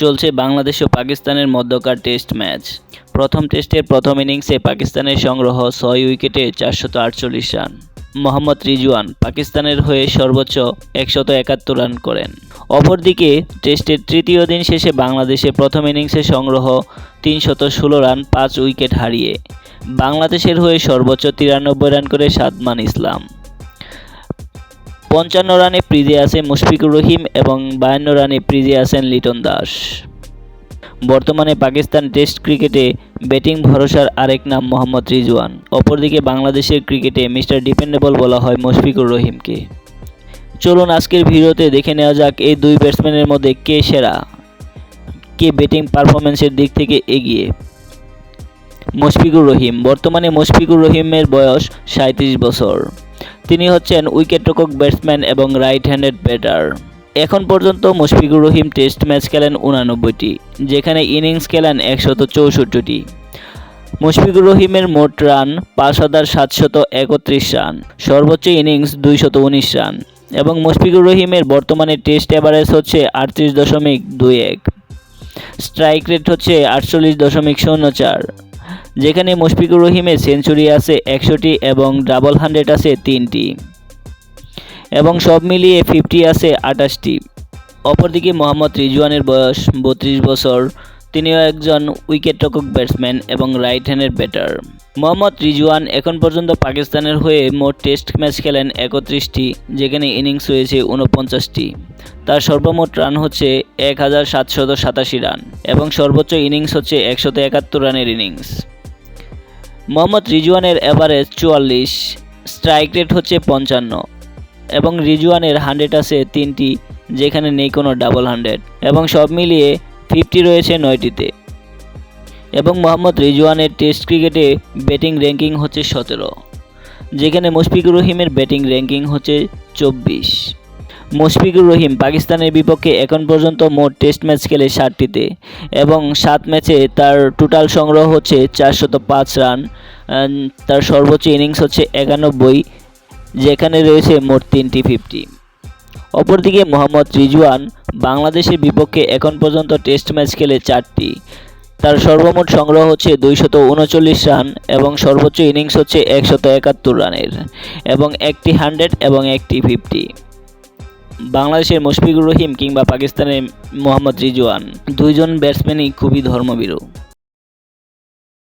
চলছে বাংলাদেশ ও পাকিস্তানের মধ্যকার টেস্ট ম্যাচ। প্রথম টেস্টের প্রথম ইনিংসে পাকিস্তানের সংগ্রহ ছয় উইকেটে চারশত আটচল্লিশ রান। মোহাম্মদ রিজওয়ান পাকিস্তানের হয়ে সর্বোচ্চ একশত একাত্তর রান করেন। অপরদিকে টেস্টের তৃতীয় দিন শেষে বাংলাদেশে প্রথম ইনিংসে সংগ্রহ তিনশত ষোলো রান, পাঁচ উইকেট হারিয়ে। বাংলাদেশের হয়ে সর্বোচ্চ তিরানব্বই রান করে সাদমান ইসলাম। পঞ্চান্ন রানে প্রিজে আছে মুশফিকুর রহিম এবং বায়ান্ন রানে প্রিজে আছেন লিটন দাস। বর্তমানে পাকিস্তান টেস্ট ক্রিকেটে ব্যাটিং ভরসার আরেক নাম মোহাম্মদ রিজওয়ান। অপরদিকে বাংলাদেশের ক্রিকেটে মিস্টার ডিপেন্ডেবল বলা হয় মুশফিকুর রহিমকে। চলুন আজকের ভিডিওতে দেখে নেওয়া যাক এই দুই ব্যাটসম্যানের মধ্যে কে সেরা, কে ব্যাটিং পারফরমেন্সের দিক থেকে এগিয়ে। মুশফিকুর রহিম, বর্তমানে মুশফিকুর রহিমের বয়স সাঁত্রিশ বছর। তিনি হচ্ছেন উইকেটরক্ষক ব্যাটসম্যান এবং রাইট হ্যান্ডেড ব্যাটার এখন পর্যন্ত মুশফিকুর রহিম টেস্ট ম্যাচ খেলেন উনানব্বইটি, যেখানে ইনিংস খেলেন একশত চৌষট্টিটি। মুশফিকুর রহিমের মোট রান পাঁচ হাজার সাতশত একত্রিশ রান, সর্বোচ্চ ইনিংস দুইশত উনিশ রান, এবং মুশফিকুর রহিমের বর্তমানে টেস্ট অ্যাভারেজ হচ্ছে আটত্রিশ দশমিক দুই এক। স্ট্রাইক রেট হচ্ছে আটচল্লিশ দশমিক শূন্য চার। যেখানে মুশফিকুর রহিমের সেঞ্চুরি আছে একশোটি এবং ডাবল হান্ড্রেড আছে তিনটি। এবং সব মিলিয়ে ফিফটি আছে আটাশটি অপরদিকে মোহাম্মদ রিজওয়ানের বয়স বত্রিশ বছর। তিনিও একজন উইকেট রক্ষক ব্যাটসম্যান এবং right handed batter Mohammad Rizwan এখন পর্যন্ত পাকিস্তানের হয়ে মোট টেস্ট ম্যাচ খেলেন একত্রিশটি, যেখানে ইনিংস হয়েছে উনপঞ্চাশটি তার সর্বমোট রান হচ্ছে এক হাজার সাতশত সাতাশি রান এবং সর্বোচ্চ ইনিংস হচ্ছে একশত একাত্তর রানের ইনিংস। মোহাম্মদ রিজওয়ানের অ্যাভারেজ চুয়াল্লিশ, স্ট্রাইক রেট হচ্ছে পঞ্চান্ন এবং রিজওয়ানের হান্ড্রেড আছে তিনটি, যেখানে নেই কোনো ডাবল হান্ড্রেড এবং সব মিলিয়ে ফিফটি রয়েছে নয়টিতে। এবং মোহাম্মদ রিজওয়ানের টেস্ট ক্রিকেটে ব্যাটিং র্যাঙ্কিং হচ্ছে সতেরো, যেখানে মুশফিকুর রহিমের ব্যাটিং র্যাঙ্কিং হচ্ছে চব্বিশ। মুশফিকুর রহিম পাকিস্তানের বিপক্ষে এখন পর্যন্ত মোট টেস্ট ম্যাচ খেলে ষাটটিতে এবং সাত ম্যাচে তার টোটাল সংগ্রহ হচ্ছে চারশত পাঁচ রান তার সর্বোচ্চ ইনিংস হচ্ছে একানব্বই, যেখানে রয়েছে মোট তিনটি ফিফটি। অপরদিকে মোহাম্মদ রিজওয়ান বাংলাদেশের বিপক্ষে এখন পর্যন্ত টেস্ট ম্যাচ খেলে চারটি তার সর্বমোট সংগ্রহ হচ্ছে দুইশত উনচল্লিশ রান এবং সর্বোচ্চ ইনিংস হচ্ছে একশত একাত্তর রানের এবং একটি হান্ড্রেড এবং একটি ফিফটি। বাংলাদেশের মুশফিকুর রহিম কিংবা পাকিস্তানের মোহাম্মদ রিজওয়ান, দুইজন ব্যাটসম্যানই খুবই ধর্মভীরু।